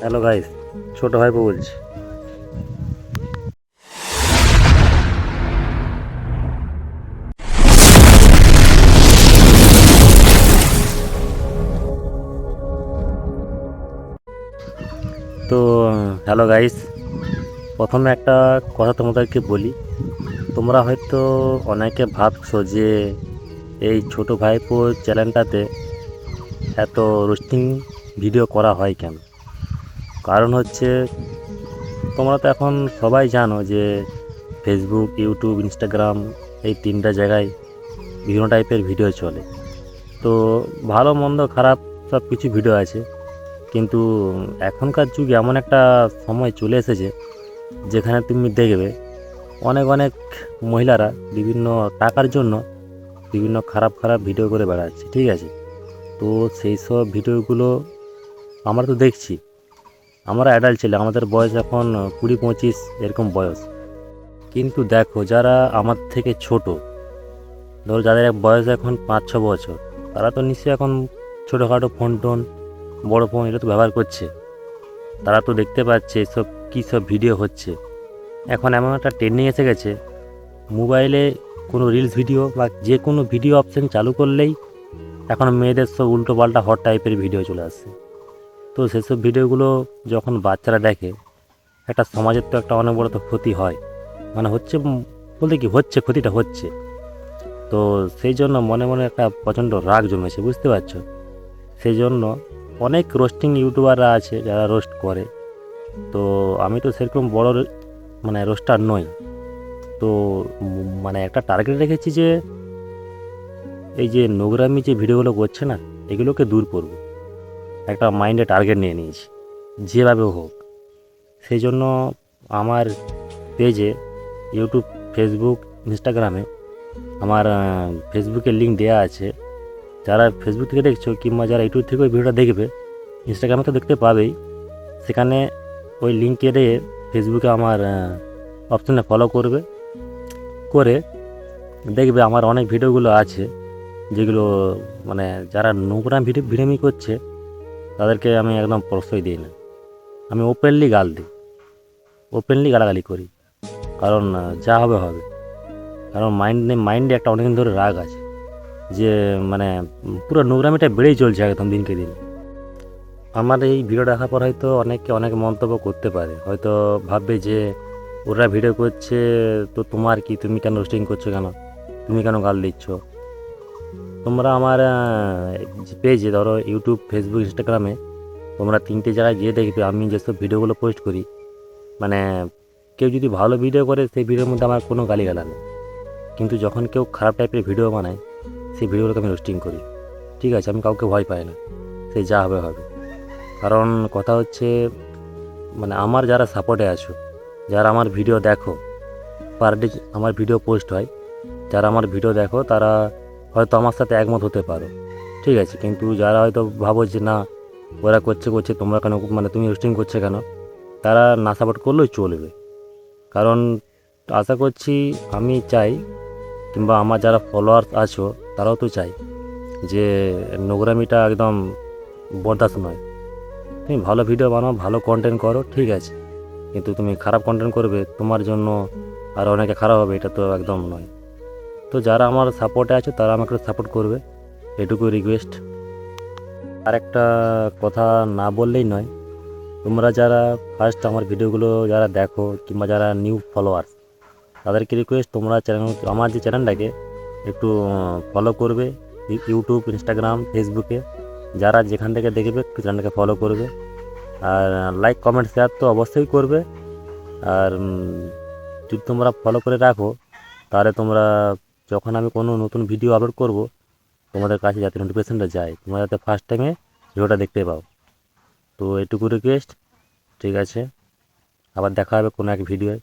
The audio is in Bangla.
হ্যালো গাইস, ছোট ভাইপো বলছি। তো, হ্যালো গাইস, প্রথমে একটা কথা তোমাদেরকে বলি। তোমরা হয়তো অনেকে ভাবছ যে এই ছোট ভাইপো চ্যানেলটাতে এত রোস্টিং ভিডিও করা হয় কেন? কারণ হচ্ছে তোমরা তো এখন সবাই জানো যে ফেসবুক ইউটিউব ইনস্টাগ্রাম এই তিনটা জায়গায় বিভিন্ন টাইপের ভিডিও চলে। তো ভালো, মন্দ, খারাপ সব কিছু ভিডিও আছে। কিন্তু এখনকার যুগে এমন একটা সময় চলে এসেছে যেখানে তুমি দেখবে অনেক অনেক মহিলারা বিভিন্ন টাকার জন্য বিভিন্ন খারাপ খারাপ ভিডিও করে বেড়াচ্ছে, ঠিক আছে? তো সেই সব ভিডিওগুলো আমরা তো দেখছি। আমরা অ্যাডাল্ট ছেলে আমাদের বয়স এখন কুড়ি পঁচিশ এরকম বয়স। কিন্তু দেখো, যারা আমার থেকে ছোট, ধরো যাদের বয়স এখন পাঁচ ছ বছর, তারা তো নিশ্চয়ই এখন ছোটোখাটো ফোন টোন, বড় ফোন এটা তো ব্যবহার করছে। তারা তো দেখতে পাচ্ছে সব কী সব ভিডিও হচ্ছে। এখন এমন একটা ট্রেন্ডিং এসে গেছে মোবাইলে কোনো রিলস ভিডিও বা যে কোনো ভিডিও অপশান চালু করলেই এখন মেয়েদের সব উল্টো পাল্টা হট টাইপের ভিডিও চলে আসছে। তো সেসব ভিডিওগুলো যখন বাচ্চারা দেখে, একটা সমাজের তো একটা অনেক বড় তো ক্ষতি হয়। মানে হচ্ছে বলতে কি, হচ্ছে, ক্ষতিটা হচ্ছে। তো সেই জন্য মনে মনে একটা প্রচণ্ড রাগ জমেছে বুঝতে পারছ? সেই জন্য অনেক রোস্টিং ইউটিউবাররা আছে যারা রোস্ট করে। তো আমি তো সেরকম বড় মানে রোস্টার নই। তো মানে একটা টার্গেট রেখেছি যে, এই যে নোংরামি যে ভিডিওগুলো করছে না, এগুলোকে দূর করব। একটা মাইন্ডে টার্গেট নিয়ে নিয়েছি, যেভাবে হোক। সেই জন্য আমার পেজে, ইউটিউব, ফেসবুক, ইনস্টাগ্রামে আমার ফেসবুকের লিঙ্ক দেওয়া আছে। যারা ফেসবুক থেকে দেখছ কিংবা যারা ইউটিউব থেকে ওই ভিডিওটা দেখবে, ইনস্টাগ্রামে তো দেখতে পাবেই। সেখানে ওই লিঙ্কে দিয়ে ফেসবুকে আমার অপশানে ফলো করবে। করে দেখবে আমার অনেক ভিডিওগুলো আছে, যেগুলো মানে যারা নোংরা ভিডিও ভিডিওমি করছে তাদেরকে আমি একদম প্রশ্রয় দিই না। আমি ওপেনলি গাল দিই। ওপেনলি গালাগালি করি। কারণ যা হবে হবে। কারণ মাইন্ডে মাইন্ডে একটা অনেকদিন ধরে রাগ আছে। যে মানে পুরো নোংরামিটা বেড়েই চলছে একদম দিনকে দিন। আমার এই ভিডিও দেখার পর হয়তো অনেকে অনেক মন্তব্য করতে পারে। হয়তো ভাববে যে, ওরা ভিডিও করছে, তো তোমার কি? তুমি কেন রোস্টিং করছ কেন? তুমি কেন গাল দিচ্ছ? তোমরা আমার পেজে ধরো ইউটিউব ফেসবুক ইনস্টাগ্রামে তোমরা তিনটে জায়গায় গিয়ে দেখবে আমি যেসব ভিডিওগুলো পোস্ট করি। মানে কেউ যদি ভালো ভিডিও করে, সেই ভিডিওর মধ্যে আমার কোনো গালিগালা নেই। কিন্তু যখন কেউ খারাপ টাইপের ভিডিও বানায়, সেই ভিডিওগুলোকে আমি রোস্টিং করি। ঠিক আছে, আমি কাউকে ভয় পাই না। সে যা হবে হবে। কারণ কথা হচ্ছে মানে আমার যারা সাপোর্টে আছো, যারা আমার ভিডিও দেখো পার ডে আমার ভিডিও পোস্ট হয়, যারা আমার ভিডিও দেখো, তারা হয়তো আমার সাথে একমত হতে পারো। ঠিক আছে, কিন্তু যারা হয়তো ভাবো যে না, ওরা করছে করছে, তোমরা কেন মানে তুমি রোস্টিং করছে কেন? তারা না সাপোর্ট করলেও চলবে। কারণ আশা করছি আমি চাই, কিংবা আমার যারা ফলোয়ার্স আছো, তারাও তো চাই যে নোংরামিটা একদম বরদাস্ত নয়। তুমি ভালো ভিডিও বানাও, ভালো কন্টেন্ট করো, ঠিক আছে। কিন্তু তুমি খারাপ কন্টেন্ট করবে, তোমার জন্য আর অনেকে খারাপ হবে, এটা তো একদম নয়। তো যারা আমার সাপোর্টে আছে, তারা আমাকে সাপোর্ট করবে। এটুকু রিকোয়েস্ট আর একটা কথা না বললেই নয়, তোমরা যারা ফার্স্ট আমার ভিডিওগুলো যারা দেখো কিংবা যারা নিউ ফলোয়ার তাদেরকে রিকোয়েস্ট তোমরা চ্যানেল আমার যে চ্যানেলটাকে একটু ফলো করবে ইউটিউব ইনস্টাগ্রাম ফেসবুকে যারা যেখান থেকে দেখবে, একটু চ্যানেলটাকে ফলো করবে। আর লাইক কমেন্ট শেয়ার তো অবশ্যই করবে। আর যদি তোমরা ফলো করে রাখো, তাহলে তোমরা যখন আমি কোনো নতুন ভিডিও আপলোড করব, তোমাদের কাছে যাতে নোটিফিকেশানটা যায়, তোমরা যাতে ফার্স্ট টাইমে ভিডিওটা দেখতে পাও। তো এটুকু রিকোয়েস্ট ঠিক আছে? আবার দেখা হবে কোনো এক ভিডিওয়